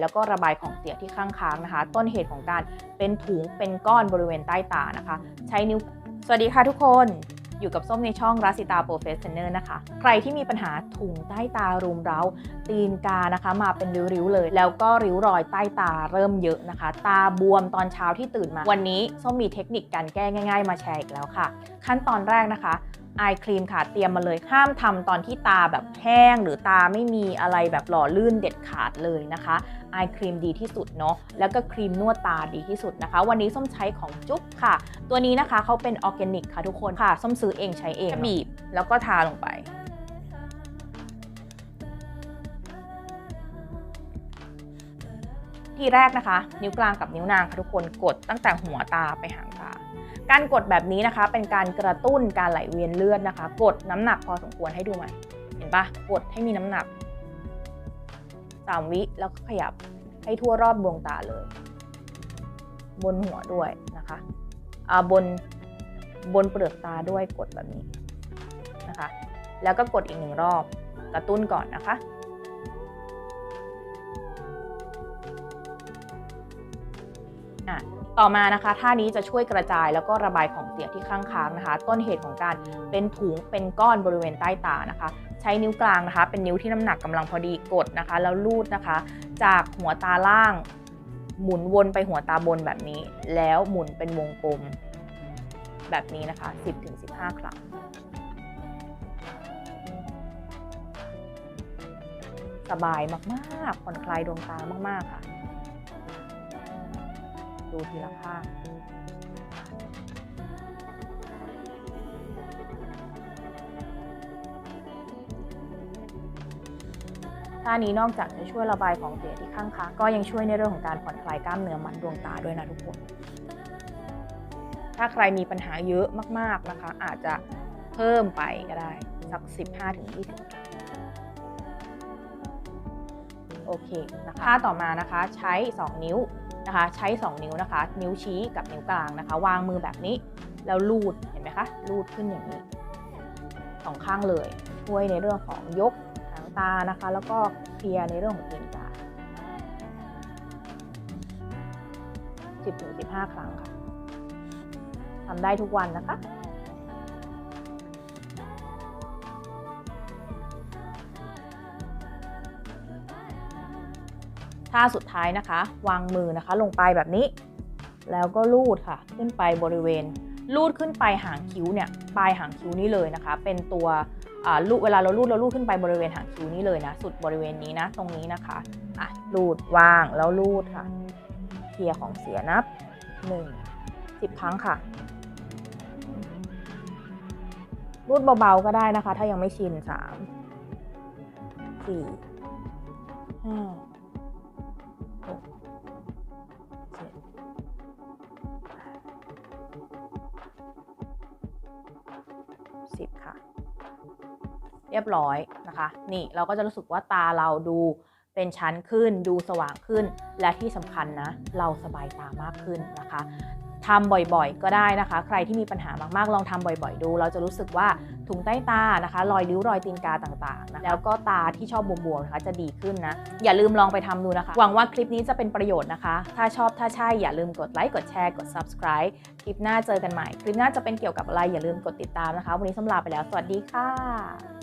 แล้วก็ระบายของเสียที่ข้างค้างนะคะ ต้นเหตุของการเป็นถุงเป็นก้อนบริเวณใต้ตานะคะ ใช้นิ้ว สวัสดีค่ะทุกคนอยู่กับส้มในช่องรัสิตาโปรเฟสเนอร์นะคะ ใครที่มีปัญหาถุงใต้ตารุมเร้า ตีนกานะคะ มาเป็นริ้วๆเลย แล้วก็ริ้วรอยใต้ตาเริ่มเยอะนะคะ ตาบวมตอนเช้าที่ตื่นมา วันนี้ส้มมีเทคนิคการแก้ง่าย ๆ มาแชร์อีกแล้วค่ะ ขั้นตอนแรกนะคะ ไอครีมค่ะเตรียมมาเลยห้ามทำตอนที่ตาแบบแห้ง หรือตาไม่มีอะไรแบบหล่อลื่นเด็ดขาดเลยนะคะไอครีมดีที่สุดเนาะแล้วก็ครีมนวดตาดีที่สุดนะคะ วันนี้ส้มใช้ของจุ๊บค่ะ ตัวนี้นะคะเขาเป็นออร์แกนิกค่ะทุกคนค่ะ ส้มซื้อเองใช้เองบีบแล้วก็ทาลงไป ทีแรกนะคะ นิ้วกลางกับนิ้วนางค่ะทุกคนกดตั้งแต่หัวตาไปหางตาการกดแบบนี้นะคะ เป็นการกระตุ้นการไหลเวียนเลือดนะคะ กดน้ำหนักพอสมควรให้ดูไหมเห็นปะกดให้มีน้ำหนักสามวิแล้วก็ขยับให้ทั่วรอบดวงตาเลย บนหัวด้วยนะคะอ่าบนบนเปลือกตาด้วยกดแบบนี้นะคะ แล้วก็กดอีกหนึ่งรอบกระตุ้นก่อนนะคะ อะต่อมานะคะท่านี้จะช่วยกระจายแล้วก็ระบายของเสียที่ข้างค้างนะคะ ต้นเหตุของการเป็นถุงเป็นก้อนบริเวณใต้ตานะคะ ใช้นิ้วกลางนะคะ เป็นนิ้วที่น้ำหนักกำลังพอดีกดนะคะ แล้วลูดนะคะ จากหัวตาล่าง หมุนวนไปหัวตาบนแบบนี้ แล้วหมุนเป็นวงกลม แบบนี้นะคะ 10-15 ครั้งสบายมากๆผ่อนคลายดวงตามาก ๆ ค่ะ ดูทีละข้างท่านี้นอกจากจะช่วยระบายของเสียที่ข้างค้าก็ยังช่วยในเรื่องของการผ่อนคลายกล้ามเนื้อมัดดวงตาด้วยนะทุกคน ถ้าใครมีปัญหาเยอะมากๆนะคะ อาจจะเพิ่มไปก็ได้ สัก 15-20ครั้งโอเคนะคะท่าต่อมานะคะใช้ 2 นิ้ว นะคะ ใช้ 2 นิ้วนะคะ นิ้วชี้กับนิ้วกลางนะคะ วางมือแบบนี้ แล้วลูดเห็นไหมคะลูดขึ้นอย่างนี้สองข้างเลยช่วยในเรื่องของยกหางตานะคะ แล้วก็เคลียร์ในเรื่องของตีนตา10-15 ครั้งค่ะทำได้ทุกวันนะคะ ท่าสุดท้ายนะคะ วางมือนะคะ ลงไปแบบนี้ แล้วก็ลูดค่ะ ขึ้นไปบริเวณ ลูดขึ้นไปหางคิ้วเนี่ยปลายหางคิ้วนี้เลยนะคะ เป็นตัวลูดเวลาเราลูดเราลูดขึ้นไปบริเวณหางคิ้วนี้เลยนะ สุดบริเวณนี้นะ ตรงนี้นะคะอะลูดวางแล้วลูดค่ะเคลียร์ของเสียนับ1 10 ครั้งค่ะรูดเบา ๆ ก็ได้นะคะ ถ้ายังไม่ชิน3 4 5สิ บค่ะ เรียบร้อยนะคะ นี่เราก็จะรู้สึกว่าตาเราดูเป็นชั้นขึ้นดูสว่างขึ้น และที่สำคัญนะ เราสบายตามากขึ้นนะคะ ทำบ่อยๆ ก็ได้นะคะ ใครที่มีปัญหามากๆ ลองทำบ่อยๆ ดู เราจะรู้สึกว่าถุงใต้ตานะคะ รอยริ้วรอยตีนกาต่างๆนะแล้วก็ตาที่ชอบบวมๆนะคะจะดีขึ้นนะ อย่าลืมลองไปทำดูนะคะ หวังว่าคลิปนี้จะเป็นประโยชน์นะคะ ถ้าชอบถ้าใช่อย่าลืมกดไลค์กดแชร์กด subscribe คลิปหน้าเจอกันใหม่ คลิปหน้าจะเป็นเกี่ยวกับอะไรอย่าลืมกดติดตามนะคะ วันนี้สำลาไปแล้ว สวัสดีค่ะ